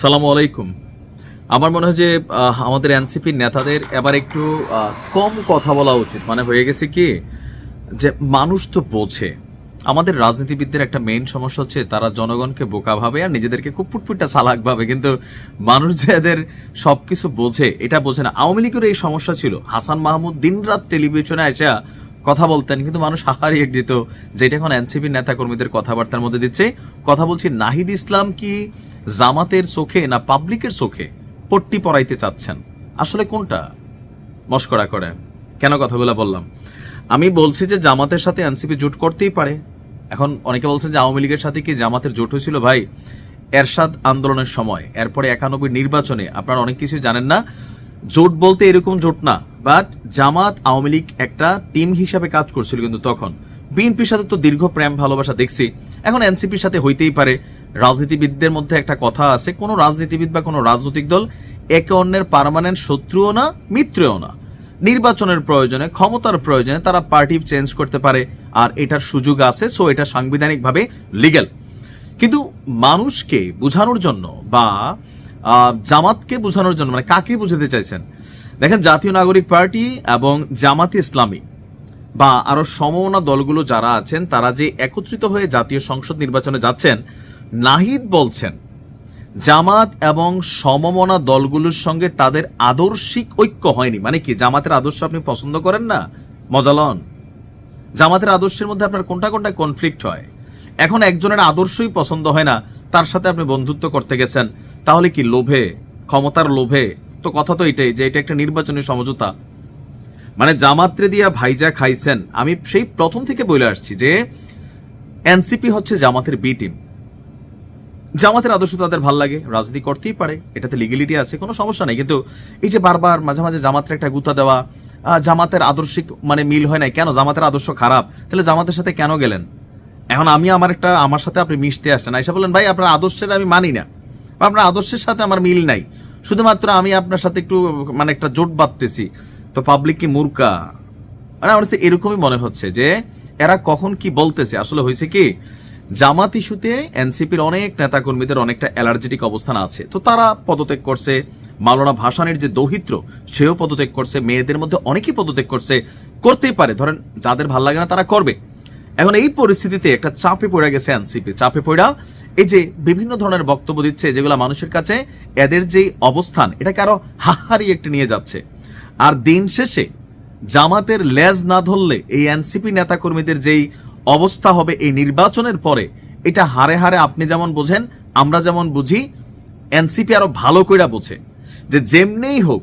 সালামু আলাইকুম। আমার মনে হয় যে আমাদের এনসিপির নেতাদের এবার একটু কম কথা বলা উচিত। মানে হয়ে গেছে কি, যে মানুষ তো বোঝে। আমাদের রাজনীতিবিদদের একটা মেইন সমস্যা হচ্ছে, তারা জনগণকে বোকা ভাবে আর নিজেদেরকে খুব ফুটফুটটা চালাক ভাবে। কিন্তু মানুষ যে এদের সবকিছু বোঝে, এটা বোঝে না। আওয়ামী লীগের এই সমস্যা ছিল। হাসান মাহমুদ দিনরাত টেলিভিশনে এসে কথা বলতেন, কিন্তু মানুষ হাহারি এক দিত, যেটা এখন এনসিপি নেতা কর্মীদের কথাবার্তার মধ্যে দিচ্ছে। কথা বলছি নাহিদ ইসলাম কি জামাতের চোখে না পাবলিকের চোখে পট্টি পরাইতে চাচ্ছেন? আসলে কোনটা? মস্করা করে। কেন কথাগুলো বললাম? আমি বলছি যে জামাতের সাথে এনসিপি জোট করতেই পারে। এখন অনেকে বলছেন যে আওয়ামী লীগের সাথে কি জামাতের জোট হয়েছিল? ভাই, এরশাদ আন্দোলনের সময়, এরপরে একানব্বই নির্বাচনে, আপনারা অনেক কিছু জানেন না। জোট বলতে এরকম জোট না বাট জামাত আওয়ামী লীগ একটা টিম হিসাবে কাজ করছিল কিন্তু তখন। বিএনপির সাথে তো দীর্ঘ প্রেম ভালোবাসা দেখছি। এখন এনসিপির সাথে হইতেই পারে। রাজনীতিবিদদের মধ্যে একটা কথা আছে, কোনো রাজনীতিবিদ বা কোনো রাজনৈতিক দল একে অন্যের পার্মানেন্ট শত্রুও না, মিত্রও না। নির্বাচনের প্রয়োজনে, ক্ষমতার প্রয়োজনে তারা পার্টি চেঞ্জ করতে পারে, আর এটার সুযোগ আছে সো এটা সাংবিধানিকভাবে লিগ্যাল কিন্তু মানুষকে বোঝানোর জন্য বা জামাতকে বোঝানোর জন্য মানে কাকে বুঝাতে চাইছেন? দেখেন, জাতীয় নাগরিক পার্টি এবং জামাতি ইসলামী বা আরও সমমনা দলগুলো যারা আছেন, তারা যে একত্রিত হয়ে জাতীয় সংসদ নির্বাচনে যাচ্ছেন নাহিদ বলছেন, জামাত এবং সমমনা দলগুলোর সঙ্গে তাদের আদর্শিক ঐক্য হয়নি। মানে কি, জামাতের আদর্শ আপনি পছন্দ করেন না? মজালন জামাতের আদর্শের মধ্যে আপনার কোনটা কোনটা কনফ্লিক্ট হয়? এখন একজনের আদর্শই পছন্দ হয় না, তার সাথে আপনি বন্ধুত্ব করতে গেছেন, তাহলে কি লোভে, ক্ষমতার লোভে? তো কথা তো এটাই যে এটা একটা নির্বাচনী সমঝোতা। মানে জামাত্রে দিয়া ভাইজা খাইছেন, আমি সেই প্রথম থেকে বলে আসছি যে, এনসিপি হচ্ছে জামাতের বি টিম জামাতের আদর্শ তাদের ভালো লাগে, রাজনীতি করতেই পারে, এটাতে লিগেলিটি আছে, কোনো সমস্যা নেই। কিন্তু এই যে বারবার মাঝে মাঝে জামাতের একটা গুতা দেওয়া জামাতের আদর্শিক মানে মিল হয় নাই, কেন? জামাতের আদর্শ খারাপ, তাহলে জামাতের সাথে কেন গেলেন? এখন আমি আমার একটা, আমার সাথে আপনি মিশতে আসলেন এসে বললেন, ভাই, আপনার আদর্শের আমি মানি না আপনার আদর্শের সাথে আমার মিল নাই। শুধুমাত্র আমি আপনার সাথে একটু মানে একটা জোট বাঁধতেছি। তো পাবলিক কি মূর্খা? মানে আমার এরকমই মনে হচ্ছে যে, এরা কখন কি বলতেছে? আসলে হয়েছে কি জামাত ইস্যুতে এনসিপির অনেক নেতাকর্মীদের অনেকটা অ্যালার্জেটিক অবস্থান আছে। তো তারা পদত্যাগ করছে। মাওলানা ভাসানের যে দৌহিত্র, সেও পদত্যাগ করছে। মেয়েদের মধ্যে অনেকেই পদত্যাগ করছে। করতেই পারে। ধরেন, যাদের ভালো লাগে না তারা করবে। এখন এই পরিস্থিতিতে একটা চাপে পড়ে গেছে এনসিপি। চাপে পড়া, এই যে বিভিন্ন ধরনের বক্তব্য দিচ্ছে যেগুলো মানুষের কাছে, এদের যে অবস্থান, এটাকে আরও হাহারি একটি নিয়ে যাচ্ছে। আর দিন শেষে জামাতের লেজ না ধরলে এই এনসিপি নেতাকর্মীদের যেই অবস্থা হবে এই নির্বাচনের পরে। এটা হারে হারে আপনি যেমন বোঝেন, আমরা যেমন বুঝি, এনসিপি আরও ভালো কইরা বোঝে যে যেমনেই হোক,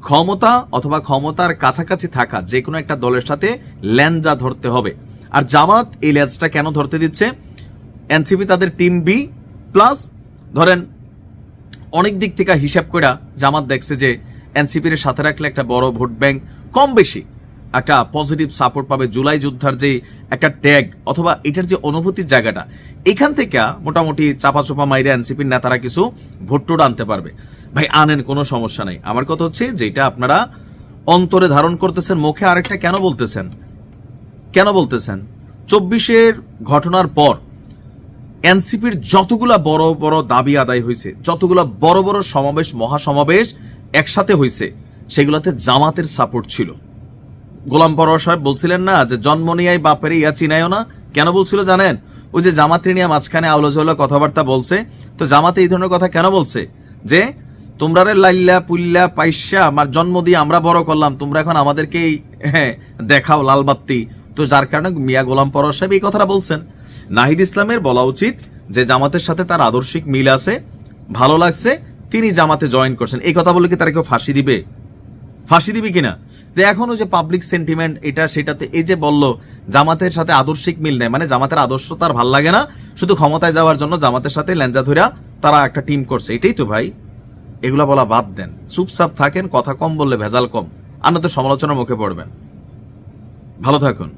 ক্ষমতা অথবা ক্ষমতার কাছাকাছি থাকা যে কোনো একটা দলের সাথে ল্যাঞ্জা ধরতে হবে। আর জামাত এই ল্যাজটা কেন ধরতে দিচ্ছে? এনসিপি তাদের টিম বি প্লাস, ধরেন, অনেক দিক থেকে হিসাব করে জামাত দেখছে যে এনসিপির সাথে রাখলে একটা বড় ভোট ব্যাংক কম বেশি। একটা পজিটিভ সাপোর্ট পাবে জুলাই যুদ্ধার যে একটা ট্যাগ অথবা এটার যে অনুভূতির জায়গাটা, এখান থেকে মোটামুটি চাপা চোপা মাইরে এনসিপির নেতারা কিছু ভোট টোট আনতে পারবে। ভাই, আনেন, কোনো সমস্যা নাই। আমার কথা হচ্ছে যেটা আপনারা অন্তরে ধারণ করতেছেন, মুখে আরেকটা কেন বলতেছেন? কেন বলতেছেন? চব্বিশের ঘটনার পর এনসিপির যতগুলা বড় বড় দাবি আদায় হয়েছে, যতগুলা বড় বড় সমাবেশ, মহাসমাবেশ একসাথে হয়েছে, সেগুলোতে জামাতের সাপোর্ট ছিল। গোলাম পরোয়া সাহেব বলছিলেন না যে জন্ম নিয়াই বাপের ইয়া চিনায়ও না? কেন বলছিল জানেন? ওই যে জামাতে নিয়ে মাঝখানে আউলো ঝোলো কথাবার্তা বলছে, তো জামাতে এই ধরনের কথা কেন বলছে? যে তোমরা রে লাইল্লা পুল্লা পাইসা, আমার জন্ম দিয়ে আমরা বড় করলাম, তোমরা এখন আমাদেরকেই হ্যাঁ দেখাও লাল বাত্তি। তো যার কারণে মিয়া গোলাম পরোয়া সাহেব এই কথাটা বলছেন। নাহিদ ইসলামের বলা উচিত যে জামাতের সাথে তার আদর্শিক মিল আছে, ভালো লাগছে, তিনি জামাতে জয়েন করছেন। এই কথা বলে কি তারা কেউ ফাঁসি দিবে? ফাঁসি দিবি কিনা? যে এখনও যে পাবলিক সেন্টিমেন্ট এটা সেটাতে এই যে বলল, জামাতের সাথে আদর্শিক মিল নেই মানে জামাতের আদর্শ তার ভালো লাগে না, শুধু ক্ষমতায় যাওয়ার জন্য জামাতের সাথে ল্যাঞ্জা ধইরা তারা একটা টিম করছে। এটাই তো ভাই, এগুলা বলা বাদ দেন। চুপচাপ থাকেন, কথা কম বললে ভেজাল কম। আর তো সমালোচনার মুখে পড়বেন। ভালো থাকুন।